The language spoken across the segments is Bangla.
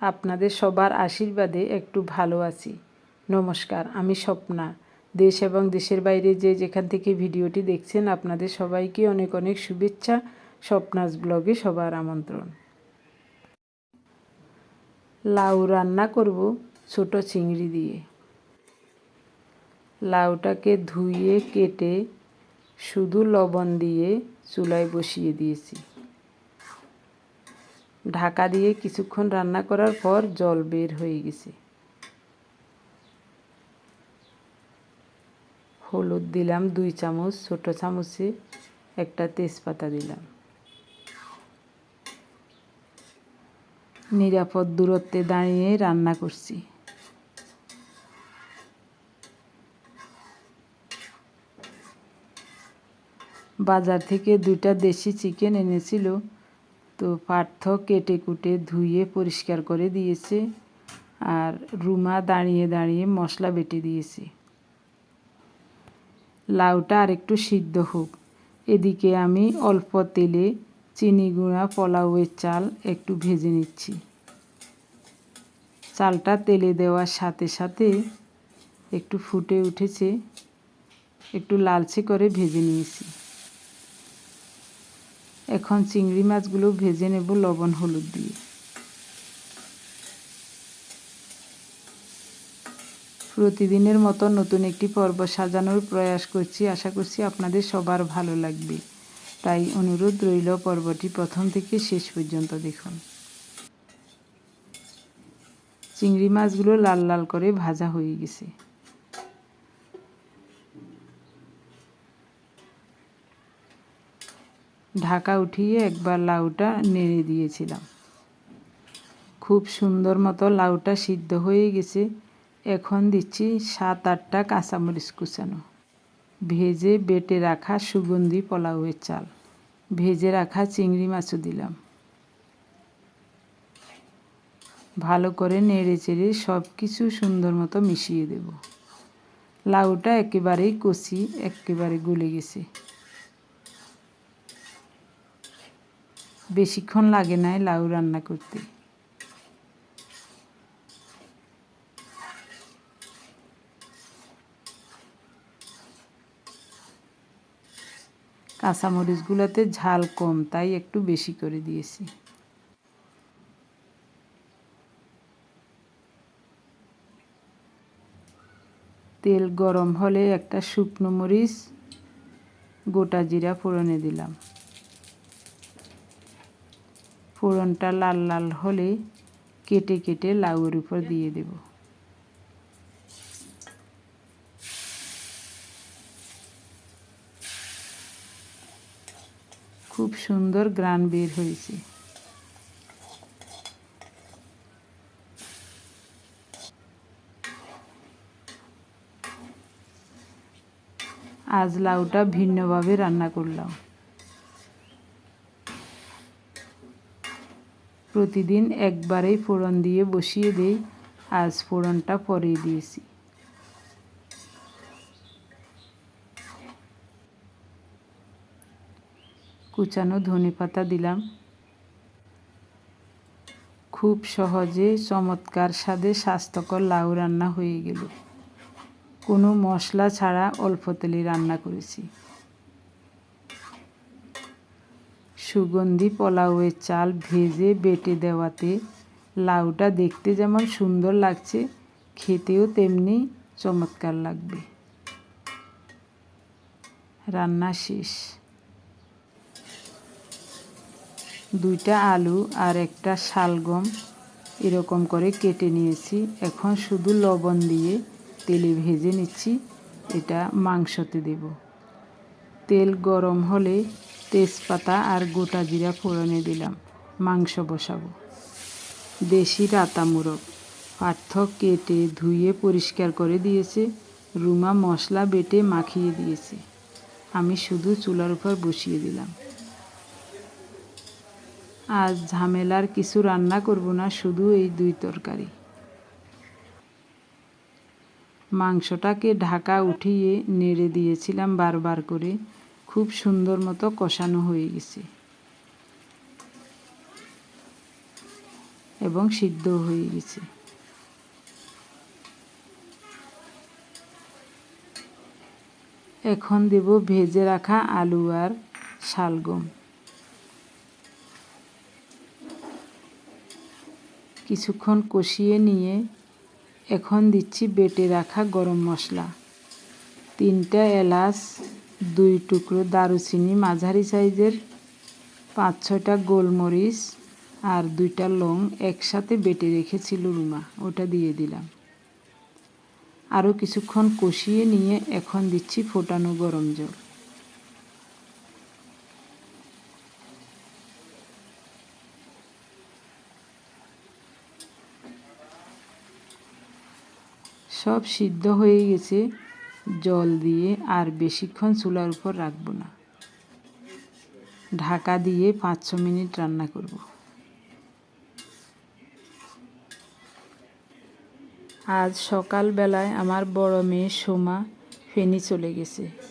আপনাদের সবার আশীর্বাদে একটু ভালো আছি। নমস্কার, আমি স্বপ্না। দেশ এবং দেশের বাইরে যে যেখান থেকে ভিডিওটি দেখছেন, আপনাদের সবাইকে অনেক অনেক শুভেচ্ছা। স্বপ্নাস ব্লগে সবার আমন্ত্রণ। লাউ রান্না করব ছোট চিংড়ি দিয়ে। লাউটাকে ধুয়ে, কেটে শুধু লবণ দিয়ে চুলায় বসিয়ে দিয়েছি। ঢাকা দিয়ে কিছুক্ষণ রান্না করার পর জল বের হয়ে গেছে। হলুদ দিলাম দুই চামচ, ছোট চামচে একটা তেজপাতা দিলাম। নিরাপদ দূরত্বে দাঁড়িয়ে রান্না করছি। বাজার থেকে দুইটা দেশি চিকেন এনেছিল। তো পার্থ কেটে কুটে ধুয়ে পরিষ্কার করে দিয়েছে আর রুমা দাঁড়িয়ে দাঁড়িয়ে মশলা বেটে দিয়েছে। লাউটা আর একটু সিদ্ধ হোক। এদিকে আমি অল্প তেলে চিনি গুঁড়া, পোলাওয়ের চাল একটু ভেজে নিচ্ছি। চালটা তেলে দেওয়ার সাথে সাথে একটু ফুটে উঠেছে, একটু লালচে করে ভেজে নিয়েছি। এখন চিংড়ি মাছগুলো ভেজে নেব লবণ হলুদ দিয়ে। প্রতিদিনের মতো নতুন একটি পর্ব সাজানোর প্রয়াস করছি। আশা করছি আপনাদের সবার ভালো লাগবে। তাই অনুরোধ রইল পর্বটি প্রথম থেকে শেষ পর্যন্ত দেখুন। চিংড়ি মাছগুলো লাল লাল করে ভাজা হয়ে গেছে। ঢাকা উঠিয়ে একবার লাউটা নেড়ে দিয়েছিলাম। খুব সুন্দর মতো লাউটা সিদ্ধ হয়ে গেছে। এখন দিচ্ছি সাত আটটা কাঁচামরিচ কুচানো। ভেজে বেটে রাখা সুগন্ধি পোলাওয়ের চাল। ভেজে রাখা চিংড়ি মাছও দিলাম। ভালো করে নেড়ে চেড়ে সব কিছু সুন্দর মতো মিশিয়ে দেব। লাউটা একেবারেই কষি, একেবারে গলে গেছে। বেশিক্ষণ লাগে নাই লাউ রান্না করতে। কাঁচামরিচগুলোতে ঝাল কম, তাই একটু বেশি করে দিয়েছি। তেল গরম হলে একটা শুকনো মরিচ, গোটা জিরা ফোড়নে দিলাম। ফোড়নটা লাল লাল হলে কেটে কেটে লাউয়ের উপর দিয়ে দেব। খুব সুন্দর গ্রান বের হয়েছে। আজ লাউটা ভিন্নভাবে রান্না করলাম। প্রতিদিন একবারেই ফোড়ন দিয়ে বসিয়ে দেই। আজ ফোড়নটা পরেই দিয়েছি। কুচানো ধনে পাতা দিলাম। খুব সহজে চমৎকার স্বাদে স্বাস্থ্যকর লাউ রান্না হয়ে গেল। কোনো মশলা ছাড়া অল্প তেলে রান্না করেছি। সুগন্ধি পোলাওয়ের চাল ভেজে বেটে দেওয়াতে লাউটা দেখতে যেমন সুন্দর লাগছে, খেতেও তেমনি চমৎকার লাগবে। রান্না শেষ। দুইটা আলু আর একটা শালগম এরকম করে কেটে নিয়েছি। এখন শুধু লবণ দিয়ে তেলে ভেজে নিচ্ছি, এটা মাংসতে দেব। তেল গরম হলে তেজপাতা আর গোটা জিরা ফোড়নে দিলাম। মাংস বসাবো। দেশি রাতা মুরগ। পার্থক কেটে ধুয়ে পরিষ্কার করে দিয়েছে। রুমা মশলা বেটে মাখিয়ে দিয়েছে। আমি শুধু চুলার উপর বসিয়ে দিলাম। আজ ঝামেলার কিছু রান্না করব না, শুধু এই দুই তরকারি। মাংসটাকে ঢাকা উঠিয়ে নেড়ে দিয়েছিলাম বারবার করে। খুব সুন্দর মতো কষানো হয়ে গেছে। এবং সিদ্ধ হয়ে গেছে। এখন দেব ভেজে রাখা আলু আর শালগম। কিছুক্ষণ কষিয়ে নিয়ে এখন দিচ্ছি বেটে রাখা গরম মশলা। তিনটা এলাচ দুই টুকরো দারুচিনি মাঝারি সাইজের, পাঁচ ছয়টা গোলমরিচ আর দুইটা লং একসাথে বেটে রেখেছিল রুমা ওটা দিয়ে দিলাম। আরও কিছুক্ষণ কষিয়ে নিয়ে এখন দিচ্ছি ফোটানো গরম জল। সব সিদ্ধ হয়ে গেছে। জল দিয়ে আর বেশিক্ষণ চুলার উপর রাখব না। ঢাকা দিয়ে পাঁচ ছ মিনিট রান্না করব। আজ সকালবেলায় আমার বড় মেয়ে সোমা ফেনি চলে গেছে।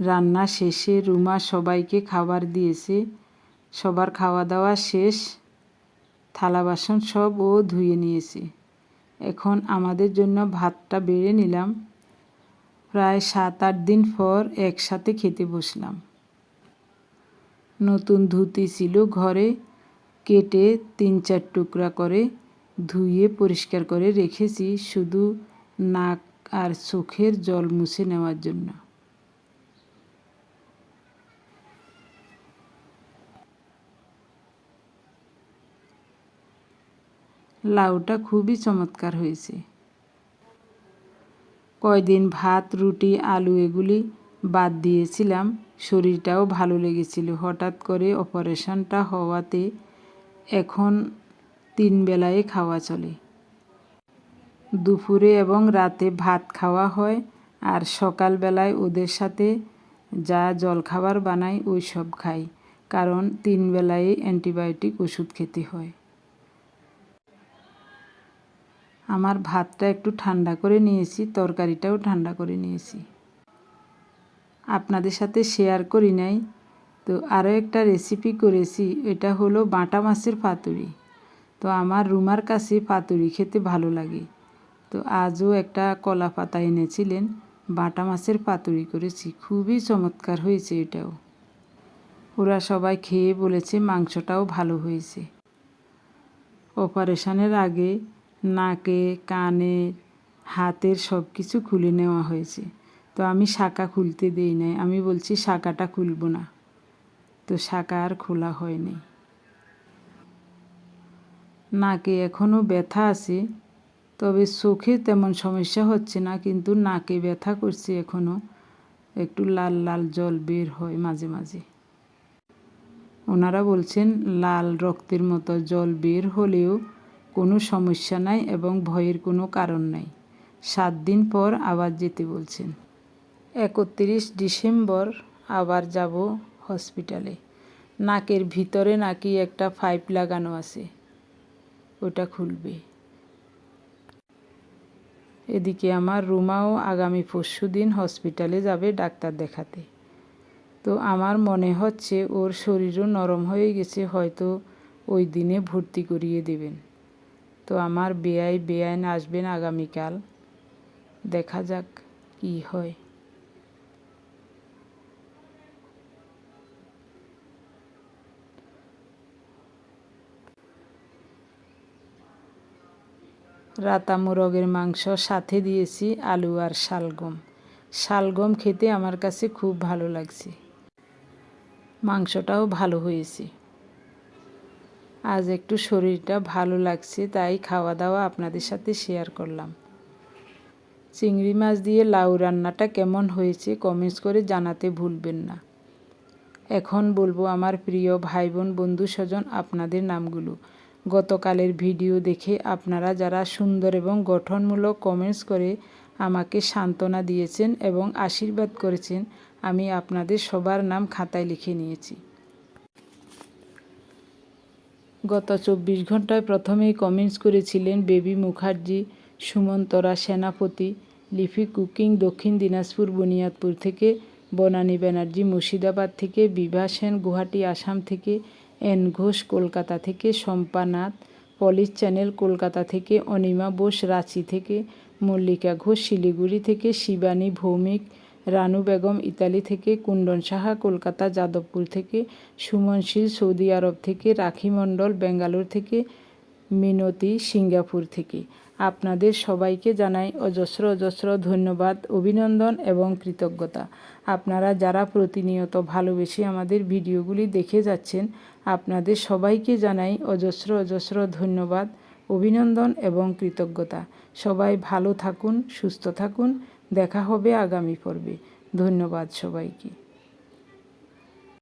রান্না শেষে রুমা সবাইকে খাবার দিয়েছে। সবার খাওয়া দাওয়া শেষ। থালা বাসন সব ও ধুয়ে নিয়েছে। এখন আমাদের জন্য ভাতটা বেড়ে নিলাম। প্রায় সাত আট দিন পর একসাথে খেতে বসলাম। নতুন ধুতি ছিল ঘরে। কেটে তিন চার টুকরা করে ধুয়ে পরিষ্কার করে রেখেছি শুধু নাক আর চোখের জল মুছে নেওয়ার জন্য। লাউটা খুবই চমৎকার হয়েছে। কয়দিন ভাত, রুটি, আলু এগুলি বাদ দিয়েছিলাম, শরীরটাও ভালো লেগেছিল। হঠাৎ করে অপারেশনটা হওয়াতে এখন তিন বেলায় খাওয়া চলে। দুপুরে এবং রাতে ভাত খাওয়া হয় আর সকালবেলায় ওদের সাথে যা জলখাবার বানাই ওই সব খাই, কারণ তিন বেলায় অ্যান্টিবায়োটিক ওষুধ খেতে হয়। আমার ভাতটা একটু ঠান্ডা করে নিয়েছি, তরকারিটাও ঠান্ডা করে নিয়েছি। আপনাদের সাথে শেয়ার করি নাই, তো আরও একটা রেসিপি করেছি, এটা হলো বাটা মাছের পাতুরি। তো আমার রুমার কাছে পাতুরি খেতে ভালো লাগে। তো আজও একটা কলা পাতা এনেছিলেন, বাটা মাছের পাতুরি করেছি, খুবই চমৎকার হয়েছে এটাও। ওরা সবাই খেয়ে বলেছে মাংসটাও ভালো হয়েছে। অপারেশনের আগে নাকে, কানে, হাতের সব কিছু খুলে নেওয়া হয়েছে। তো আমি শাখা খুলতে দিই নাই। আমি বলছি, শাখাটা খুলব না। তো শাখা আর খোলা হয়নি। নাকে এখনও ব্যথা আছে, তবে চোখে তেমন সমস্যা হচ্ছে না, কিন্তু নাকে ব্যথা করছে এখনও একটু লাল লাল জল বের হয় মাঝে মাঝে। ওনারা বলছেন, লাল রক্তের মতো জল বের হলেও কোনো সমস্যা নাই এবং ভয়ের কোনো কারণ নাই। সাত দিন পর আবার যেতে বলছেন। একত্রিশ ডিসেম্বর আবার যাব হসপিটালে। নাকের ভিতরে নাকি একটা পাইপ লাগানো আছে। ওটা খুলবে। এদিকে আমার রুমাও আগামী পরশু দিন হসপিটালে যাবে ডাক্তার দেখাতে। তো আমার মনে হচ্ছে ওর শরীরও নরম হয়ে গেছে, হয়তো ওই দিনে ভর্তি করিয়ে দেবেন। তো আমার বেআই বেআইন আসবেন আগামীকাল। দেখা যাক কি হয়। রাতা মোরগের মাংস সাথে দিয়েছি আলু আর শালগম। শালগম খেতে আমার কাছে খুব ভালো লাগছে। মাংসটাও ভালো হয়েছে। আজ একটু শরীরটা ভালো লাগছে, তাই খাওয়া দাওয়া আপনাদের সাথে শেয়ার করলাম। চিংড়ি মাছ দিয়ে লাউ রান্নাটা কেমন হয়েছে কমেন্টস করে জানাতে ভুলবেন না। এখন বলব আমার প্রিয় ভাই বোন বন্ধু স্বজন, আপনাদের নামগুলো। গতকালের ভিডিও দেখে আপনারা যারা সুন্দর এবং গঠনমূলক কমেন্টস করে আমাকে সান্ত্বনা দিয়েছেন এবং আশীর্বাদ করেছেন, আমি আপনাদের সবার নাম খাতায় লিখে নিয়েছি। গত চব্বিশ ঘন্টায় প্রথমেই কমেন্টস করেছিলেন বেবি মুখার্জি, সুমন্তরা সেনাপতি লিফি কুকিং দক্ষিণ দিনাজপুর বুনিয়াদপুর থেকে, বনানী ব্যানার্জি মুর্শিদাবাদ থেকে, বিভা সেন গুয়াহাটি আসাম থেকে, এন ঘোষ কলকাতা থেকে, শম্পা নাথ, পলিশ চ্যানেল কলকাতা থেকে, অনিমা বোস রাঁচি থেকে, মল্লিকা ঘোষ শিলিগুড়ি থেকে, শিবানী ভৌমিক রানু বেগম ইতালি থেকে কুণ্ডন সাহা কলকাতা, যাদবপুর থেকে, সুমন শীল সৌদি আরব থেকে, রাখি মণ্ডল বেঙ্গালোর থেকে, মিনতি সিঙ্গাপুর থেকে। আপনাদের সবাইকে জানাই অজস্র অজস্র ধন্যবাদ, অভিনন্দন এবং কৃতজ্ঞতা। আপনারা যারা প্রতিনিয়ত ভালোবেসে আমাদের ভিডিওগুলি দেখে যাচ্ছেন, আপনাদের সবাইকে জানাই অজস্র অজস্র ধন্যবাদ, অভিনন্দন এবং কৃতজ্ঞতা। সবাই ভালো থাকুন, সুস্থ থাকুন। দেখা হবে আগামী পর্বে। ধন্যবাদ সবাইকে।